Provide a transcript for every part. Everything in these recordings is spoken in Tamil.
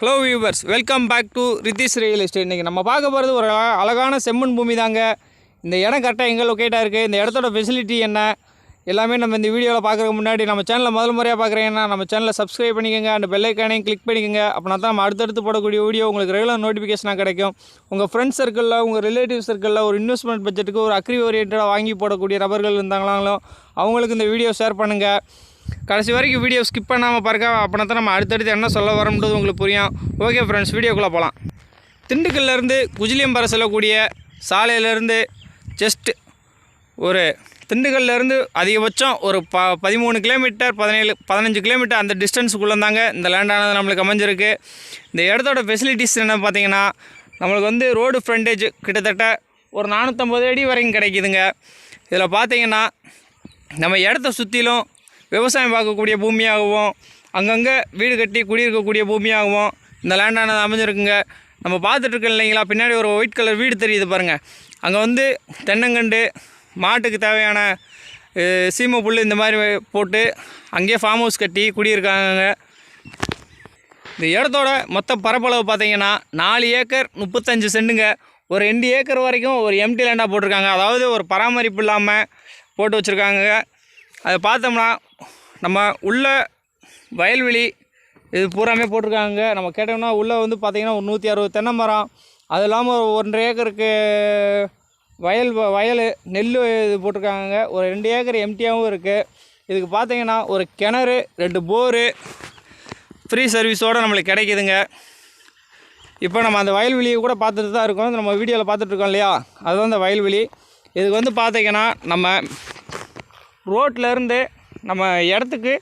Hello viewers welcome back to Rithish real estate இன்றைக்கி நம்ம பார்க்க போகிறது ஒரு அழகான செம்மண் பூமி தாங்க இந்த இடம் கரெக்டாக எங்கே லொக்கேட்டாக இருக்குது இந்த இடத்தோட ஃபெசிலிட்டி என்ன? எல்லாமே நம்ம இந்த வீடியோவில் பார்க்குறதுக்கு முன்னாடி நம்ம சேனலில் முதல் முறையாக பார்க்குறீங்கன்னா நம்ம சேனலை சப்ஸ்கிரைப் பண்ணிக்கோங்க. அந்த பெல்லைக்கானையும் கிளிக் பண்ணிக்கோங்க. அப்படின்னா தான் நம்ம அடுத்தடுத்து போடக்கூடிய வீடியோ உங்களுக்கு ரெகுலர் நோட்டிஃபிகேஷனாக கிடைக்கும். உங்கள் ஃப்ரெண்ட்ஸ் சர்க்கிளில் உங்கள் ரிலேட்டிவ் சர்க்கிளில் ஒரு இன்வெஸ்ட்மெண்ட் பட்ஜெட்டுக்கு ஒரு அக்ரி ஓரியன்டாக வாங்கி போடக்கூடிய நபர்கள் இருந்தாங்களாங்களோ அவங்களுக்கு இந்த வீடியோ ஷேர் பண்ணுங்கள் கடைசி வரைக்கும் வீடியோ ஸ்கிப் பண்ணாமல் பாருங்க. அப்படின்னா தான் நம்ம அடுத்தடுத்து என்ன சொல்ல வரோம்ன்றது உங்களுக்கு புரியும். ஓகே ஃப்ரெண்ட்ஸ் வீடியோக்குள்ளே போகலாம் திண்டுக்கல்லேருந்து குஜிலியம்பர செல்லக்கூடிய சாலையிலேருந்து ஜஸ்ட் ஒரு திண்டுக்கல்லேருந்து அதிகபட்சம் ஒரு ப பதிமூணு கிலோமீட்டர் பதினேழு பதினஞ்சு கிலோமீட்டர் அந்த டிஸ்டன்ஸுக்குள்ளே தாங்க இந்த லேண்டானது நம்மளுக்கு அமைஞ்சிருக்கு. இந்த இடத்தோட ஃபெசிலிட்டிஸ் என்ன பார்த்தீங்கன்னா நம்மளுக்கு வந்து ரோடு ஃப்ரண்டேஜ் கிட்டத்தட்ட ஒரு நானூற்றம்பது அடி வரைக்கும் கிடைக்குதுங்க. இதில் பார்த்தீங்கன்னா நம்ம இடத்த சுற்றிலும் விவசாயம் பார்க்கக்கூடிய பூமியாகவும் அங்கங்கே வீடு கட்டி குடியிருக்கக்கூடிய பூமியாகவும் இந்த லேண்டானது அமைஞ்சிருக்குங்க. நம்ம பார்த்துட்ருக்கோம் இல்லைங்களா? பின்னாடி ஒரு ஒயிட் கலர் வீடு தெரியுது பாருங்கள் அங்கே வந்து தென்னங்கண்டு மாட்டுக்கு தேவையான சீமை புல் இந்த மாதிரி போட்டு அங்கேயே ஃபார்ம் ஹவுஸ் கட்டி குடியிருக்காங்க இந்த இடத்தோட மொத்த பரப்பளவு பார்த்தீங்கன்னா நாலு ஏக்கர் முப்பத்தஞ்சு செண்டுங்க ஒரு ரெண்டு ஏக்கர் வரைக்கும் ஒரு எம்டி லேண்டாக போட்டிருக்காங்க. அதாவது ஒரு பராமரிப்பு இல்லாமல் போட்டு வச்சுருக்காங்க அதை பார்த்தோம்னா நம்ம உள்ள வயல்வெளி இது பூராமே போட்டிருக்காங்க. நம்ம கேட்டோம்னா உள்ளே வந்து பார்த்திங்கன்னா ஒரு நூற்றி அறுபது தென்னை மரம். அது இல்லாமல் ஒரு ஒன்றரை ஏக்கருக்கு வயல் வ- வயல் நெல் இது போட்டிருக்காங்க. ஒரு ரெண்டு ஏக்கர் எம்டியாகவும் இருக்குது இதுக்கு பார்த்தீங்கன்னா ஒரு கிணறு ரெண்டு போரு ஃப்ரீ சர்வீஸோடு நம்மளுக்கு கிடைக்குதுங்க. இப்போ நம்ம அந்த வயல்வெளியை கூட பார்த்துட்டு தான் இருக்கோம். நம்ம வீடியோவில் பார்த்துட்ருக்கோம் இல்லையா? அதுதான் அந்த வயல்வெளி. இதுக்கு வந்து பார்த்திங்கன்னா நம்ம ரோட்லேருந்து நம்ம இடத்துக்கு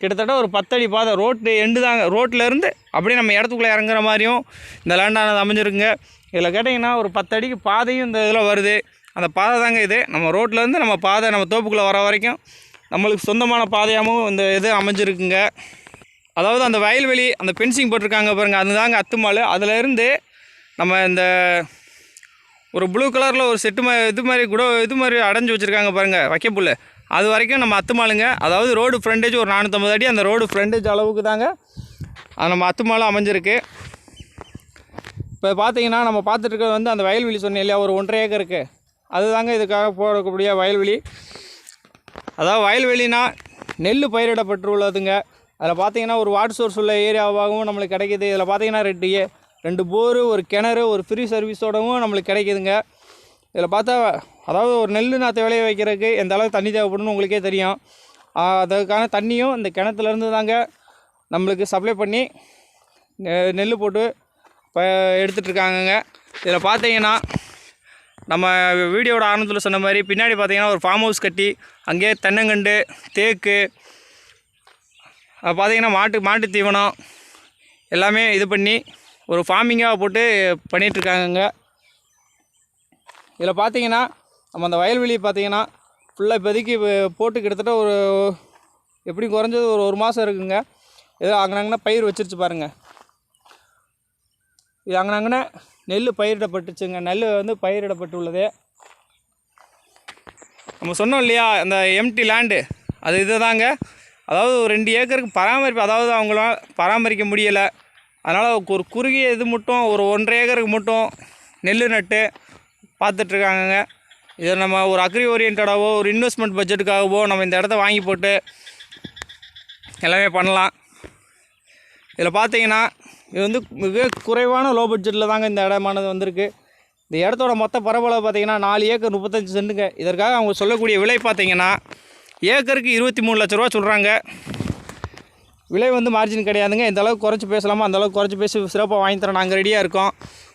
கிட்டத்தட்ட ஒரு பத்தடி பாதை ரோட்டு எண்டு தாங்க. ரோட்டிலேருந்து அப்படியே நம்ம இடத்துக்குள்ளே இறங்குற மாதிரியும் இந்த லேண்டானது அமைஞ்சிருக்குங்க. இதில் கேட்டிங்கன்னா ஒரு பத்தடிக்கு பாதையும் இந்த இதில் வருது. அந்த பாதை தாங்க இது. நம்ம ரோட்லேருந்து நம்ம பாதை நம்ம தோப்புக்குள்ளே வர வரைக்கும் நம்மளுக்கு சொந்தமான பாதையாகவும் இந்த இது அமைஞ்சிருக்குங்க. அதாவது அந்த வயல்வெளி அந்த பென்சிங் போட்டிருக்காங்க பாருங்கள் அதுதாங்க அத்துமாள் அதிலேருந்து நம்ம இந்த ஒரு ப்ளூ கலரில் ஒரு செட்டு மாதிரி இது மாதிரி கூட இது மாதிரி அடைஞ்சு வச்சுருக்காங்க பாருங்கள் வைக்கப்புல் அது வரைக்கும் நம்ம அத்துமாலுங்க. அதாவது ரோடு ஃப்ரண்டேஜ் ஒரு நானூற்றம்பது அடி. அந்த ரோடு ஃப்ரண்டேஜ் அளவுக்கு தாங்க. அது நம்ம அத்துமாலும் அமைஞ்சிருக்கு. இப்போ பார்த்தீங்கன்னா நம்ம பார்த்துட்டு வந்து அந்த வயல்வெளி சொன்னேன் இல்லையா? ஒரு ஒன்றரை ஏக்கருக்கு அதுதாங்க இதுக்காக போடக்கூடிய வயல்வெளி. அதாவது வயல்வெளினா நெல் பயிரிடப்பட்டுள்ளதுங்க. அதில் பார்த்தீங்கன்னா ஒரு வாட்டர் சோர்ஸ் உள்ள ஏரியாவாகவும் நம்மளுக்கு கிடைக்கிது. இதில் பார்த்தீங்கன்னா ரெண்டு ரெண்டு போரு ஒரு கிணறு ஒரு ஃப்ரீ சர்வீஸோடவும் நம்மளுக்கு கிடைக்கிதுங்க. இதில் பார்த்தா அதாவது ஒரு நெல் நாற்று விளைய வைக்கிறதுக்கு எந்த அளவுக்கு தண்ணி தேவைப்படும்னு உங்களுக்கே தெரியும். அதுக்கான தண்ணியும் இந்த கிணத்துலேருந்து தாங்க நம்மளுக்கு சப்ளை பண்ணி நெ- நெல் போட்டு இப்போ எடுத்துகிட்ருக்காங்கங்க இதில் பார்த்தீங்கன்னா நம்ம வீடியோட ஆரம்பத்தில் சொன்ன மாதிரி பின்னாடி பார்த்தீங்கன்னா ஒரு ஃபார்ம் ஹவுஸ் கட்டி அங்கேயே தென்னங்கண்டு தேக்கு அது பார்த்தீங்கன்னா மாட்டு மாட்டு தீவனம் எல்லாமே இது பண்ணி ஒரு ஃபார்மிங்காக போட்டு பண்ணிகிட்ருக்காங்கங்க இதில் பார்த்தீங்கன்னா நம்ம அந்த வயல்வெளி பார்த்தீங்கன்னா ஃபுல்லாக இப்போதைக்கு போட்டு கிட்டத்தட்ட ஒரு எப்படி குறைஞ்சது ஒரு ஒரு மாதம் இருக்குங்க. ஏதோ அங்கனாங்கன்னா பயிர் வச்சிருச்சு பாருங்கள் இது அங்கனாங்கன்னா நெல் பயிரிடப்பட்டுச்சுங்க. நெல் வந்து பயிரிடப்பட்டுள்ளது. நம்ம சொன்னோம் இல்லையா அந்த எம்டி லேண்டு அது இதுதாங்க. அதாவது ஒரு ரெண்டு ஏக்கருக்கு பராமரிப்பு அதாவது அவங்களால பராமரிக்க முடியலை. அதனால் ஒரு குறுகிய இது மட்டும் ஒரு ஒன்றரை ஏக்கருக்கு மட்டும் நெல் நட்டு பார்த்துட்ருக்காங்கங்க. இதை நம்ம ஒரு அக்ரி ஓரியன்டாகவோ ஒரு இன்வெஸ்ட்மெண்ட் பட்ஜெட்டுக்காகவோ நம்ம இந்த இடத்த வாங்கி போட்டு எல்லாமே பண்ணலாம். இதில் பார்த்தீங்கன்னா இது வந்து மிக குறைவான லோ பட்ஜெட்டில் தாங்க இந்த இடமானது வந்திருக்கு. இந்த இடத்தோட மொத்த பரப்பளவு பார்த்தீங்கன்னா நாலு ஏக்கர் முப்பத்தஞ்சு சென்ட்டுங்க. இதற்காக அவங்க சொல்லக்கூடிய விலை பார்த்தீங்கன்னா ஏக்கருக்கு இருபத்தி மூணு லட்ச ரூபா சொல்கிறாங்க விலை வந்து மார்ஜின் கிடையாதுங்க. இந்த அளவுக்கு குறைச்சி பேசலாமோ? அந்த அளவுக்கு குறைச்சி பேசி சிறப்பாக வாங்கி தரோம் நாங்கள் ரெடியாக இருக்கோம்.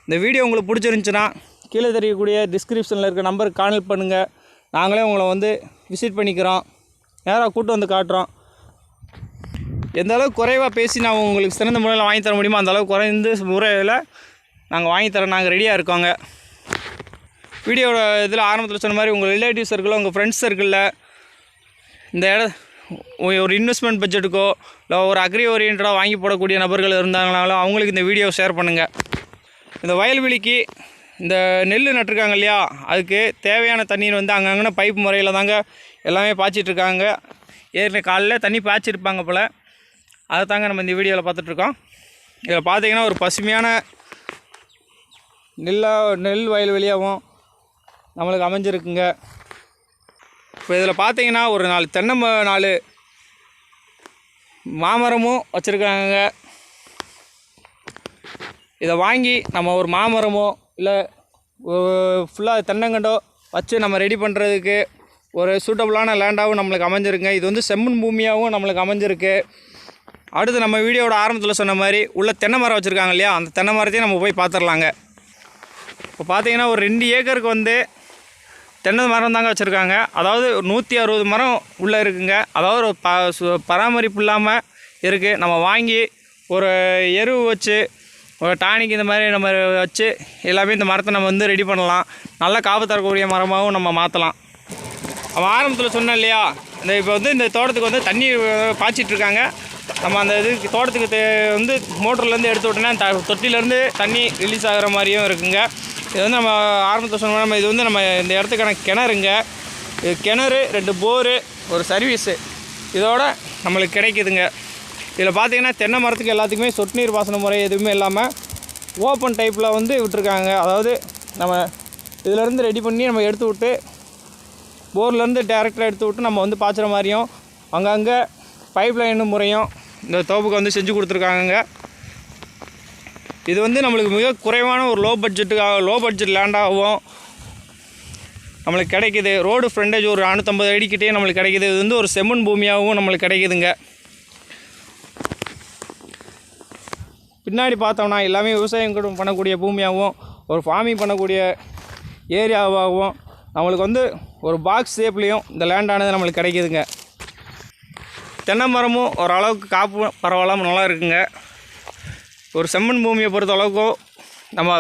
இந்த வீடியோ உங்களுக்கு பிடிச்சிருந்துச்சுன்னா கீழே தெரியக்கூடிய டிஸ்கிரிப்ஷனில் இருக்க நம்பருக்கு கான்டெக்ட் பண்ணுங்கள் நாங்களே உங்களை வந்து விசிட் பண்ணிக்கிறோம். நேராக கூட்டு வந்து காட்டுறோம். எந்த அளவுக்கு குறைவாக பேசி நான் உங்களுக்கு சிறந்த முறையில் வாங்கி தர முடியுமோ அந்த அளவுக்கு குறைந்த முறையில் நாங்கள் வாங்கி தரோம் நாங்கள் ரெடியாக இருக்கோங்க. வீடியோட இதில் ஆரம்பத்தில் சொன்ன மாதிரி உங்கள் ரிலேட்டிவ் சர்க்கிளில் உங்கள் ஃப்ரெண்ட்ஸ் சர்க்கிளில் இந்த இட ஒரு இன்வெஸ்ட்மெண்ட் பட்ஜெட்டுக்கோ இல்லை ஒரு அக்ரி ஓரியன்டாக வாங்கி போடக்கூடிய நபர்கள் இருந்தாங்கனாலும் அவங்களுக்கு இந்த வீடியோ ஷேர் பண்ணுங்கள் இந்த வயல்வெளிக்கு இந்த நெல் நட்டிருக்காங்க இல்லையா? அதுக்கு தேவையான தண்ணீர் வந்து அங்கங்கே பைப் முறையில் தாங்க எல்லாமே பாய்ச்சிட்ருக்காங்க. ஏற்கனவே காலையில் தண்ணி பாய்ச்சிருப்பாங்க போல். அதை தாங்க நம்ம இந்த வீடியோவில் பார்த்துட்ருக்கோம். இதில் பார்த்தீங்கன்னா ஒரு பசுமையான நெல்லா நெல் வயல்வெளியாகவும் நம்மளுக்கு அமைஞ்சிருக்குங்க. இப்போ இதில் பார்த்தீங்கன்னா ஒரு நாலு தென்னை ம- நாலு மாமரமும் வச்சுருக்காங்க இதை வாங்கி நம்ம ஒரு மாமரமோ இல்லை ஃபுல்லாக தென்னங்கண்டோ வச்சு நம்ம ரெடி பண்ணுறதுக்கு ஒரு சூட்டபுளான லேண்டாகவும் நம்மளுக்கு அமைஞ்சிருக்குங்க. இது வந்து செம்மண் பூமியாகவும் நம்மளுக்கு அமைஞ்சிருக்கு. அடுத்து நம்ம வீடியோவோட ஆரம்பத்தில் சொன்ன மாதிரி உள்ள தென்னை மரம் வச்சுருக்காங்க இல்லையா? அந்த தென்னை மரத்தையும் நம்ம போய் பார்த்துடலாங்க. இப்போ பார்த்தீங்கன்னா ஒரு ரெண்டு ஏக்கருக்கு வந்து தென்னை மரம் தாங்க வச்சுருக்காங்க. அதாவது ஒரு நூற்றி அறுபது மரம் உள்ளே இருக்குங்க. அதாவது ஒரு ப சு- பராமரிப்பு இல்லாமல் இருக்குது நம்ம வாங்கி ஒரு எரு வச்சு ஒரு டானிக் இந்த மாதிரி நம்ம வச்சு எல்லாமே இந்த மரத்தை நம்ம வந்து ரெடி பண்ணலாம். நல்லா காப்பு தரக்கூடிய மரமாகவும் நம்ம மாற்றலாம் அவன் ஆரம்பத்தில் சொன்னேன் இல்லையா? இந்த இப்போ வந்து இந்த தோட்டத்துக்கு வந்து தண்ணி பாய்ச்சிட்ருக்காங்க நம்ம அந்த இது தோட்டத்துக்கு தே- வந்து மோட்டர்லேருந்து எடுத்து விட்டோம்னா த தொட்டிலேருந்து தண்ணி ரிலீஸ் ஆகிற மாதிரியும் இருக்குங்க. இது வந்து நம்ம ஆரம்பத்தில் சொன்ன நம்ம இது வந்து நம்ம இந்த இடத்துக்கான கிணறுங்க. கிணறு ரெண்டு போரு ஒரு சர்வீஸு இதோட நம்மளுக்கு கிடைக்குதுங்க. இதில் பார்த்தீங்கன்னா தென்னை மரத்துக்கு எல்லாத்துக்குமே சொட்டு நீர் பாசன முறை எதுவுமே இல்லாமல் ஓப்பன் டைப்பில் வந்து விட்டுருக்காங்க. அதாவது நம்ம இதிலேருந்து ரெடி பண்ணி நம்ம எடுத்து விட்டு போர்லேருந்து டேரெக்டாக எடுத்து விட்டு நம்ம வந்து பாய்ச்சுற மாதிரியும் அங்கங்கே பைப் லைன் முறையும் இந்த தோப்புக்கு வந்து செஞ்சு கொடுத்துருக்காங்கங்க. இது வந்து நம்மளுக்கு மிக குறைவான ஒரு லோ பட்ஜெட்டுக்காக லோ பட்ஜெட் லேண்டாகவும் நம்மளுக்கு கிடைக்குது. ரோடு ஃப்ரண்டேஜ் ஒரு நானூற்றம்பது அடிக்கிட்டே நம்மளுக்கு கிடைக்குது. இது வந்து ஒரு செம்மண் பூமியாகவும் நம்மளுக்கு கிடைக்குதுங்க. பின்னாடி பார்த்தோம்னா எல்லாமே விவசாயம் கூட பண்ணக்கூடிய பூமியாகவும் ஒரு ஃபார்மிங் பண்ணக்கூடிய ஏரியாவாகவும் நம்மளுக்கு வந்து ஒரு பாக்ஸ் ஷேப்லேயும் இந்த லேண்டானது நம்மளுக்கு கிடைக்கிதுங்க. தென்னை மரமும் ஓரளவுக்கு காப்பு பரவாயில்லாமல் நல்லா இருக்குங்க. ஒரு செம்மண் பூமியை பொறுத்த அளவுக்கு நம்ம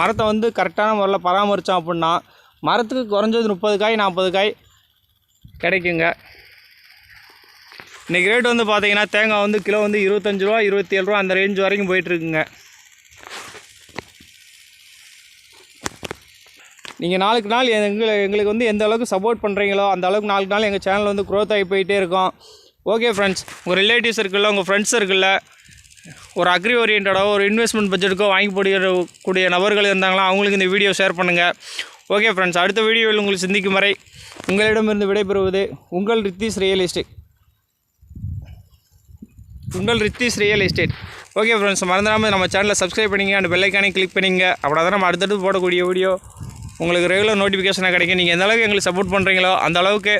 மரத்தை வந்து கரெக்டான முறையில் பராமரித்தோம் அப்படின்னா மரத்துக்கு குறைஞ்சது முப்பது காய் நாற்பது காய் கிடைக்குங்க. இன்றைக்கி ரேட் வந்து பார்த்தீங்கன்னா தேங்காய் வந்து கிலோ வந்து இருபத்தஞ்சு ரூபா இருபத்தி ஏழு ரூபா அந்த ரேஞ்ச் வரைக்கும் போயிட்டுருக்குங்க. நீங்கள் நாளுக்கு நாள் எங்களை எங்களுக்கு வந்து எந்த அளவுக்கு சப்போர்ட் பண்ணுறீங்களோ அந்த அளவுக்கு நாளுக்கு நாள் எங்கள் சேனல் வந்து க்ரோத் ஆகி போயிட்டே இருக்கும். ஓகே ஃப்ரெண்ட்ஸ் உங்கள் ரிலேட்டிவ்ஸ் இருக்குல்ல உங்கள் ஃப்ரெண்ட்ஸ் இருக்குல்ல ஒரு அக்ரி ஓரியன்டாக ஒரு இன்வெஸ்ட்மெண்ட் பட்ஜெட்டுக்கோ வாங்கி போடுகிற கூடிய நபர்கள் இருந்தாங்களா அவங்களுக்கு இந்த வீடியோ ஷேர் பண்ணுங்கள் ஓகே ஃப்ரெண்ட்ஸ் அடுத்த வீடியோவில் உங்களுக்கு சிந்திக்கும் வரை உங்களிடமிருந்து விடைபெறுவது உங்கள் ரித்தீஸ் ரியல் எஸ்டேட். உங்கள் Rithish real estate. Okay friends மறந்துடாமல் நம்ம சேனலை சப்ஸ்கிரைப் பண்ணிங்க அண்ட் பெல்லைக்கானே கிளிக் பண்ணிங்க. அப்படின்னா தான் நம்ம அடுத்தடுத்து போடக்கூடிய வீடியோ உங்களுக்கு ரெகுலர் நோட்டிஃபிகேஷனாக கிடைக்கும். நீங்கள் எந்த அளவுக்கு எங்களுக்கு சப்போர்ட் பண்ணுறீங்களோ அந்த அளவுக்கு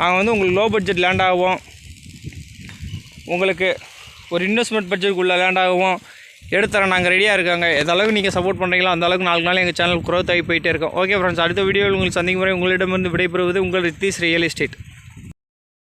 நாங்கள் வந்து உங்களுக்கு லோ பட்ஜெட் லேண்டாகவும் உங்களுக்கு ஒரு இன்வெஸ்ட்மெண்ட் பட்ஜெட்டுக்குள்ளே லேண்ட் ஆகும் எடுத்துறேன் நாங்கள் ரெடியாக இருக்காங்க. எந்த அளவுக்கு நீங்கள் சப்போர்ட் பண்ணுறீங்களோ அந்த அளவுக்கு நாலு நாள் எங்கள் சேனல் க்ரோத் ஆகி போயிட்டே இருக்கோம். ஓகே ஃப்ரெண்ட்ஸ் அடுத்த வீடியோவில் உங்களுக்கு சந்திக்கும் முறை உங்களிடமிருந்து விடைபெறுவது உங்கள் ரித்தீஸ் ரியல் எஸ்டேட்.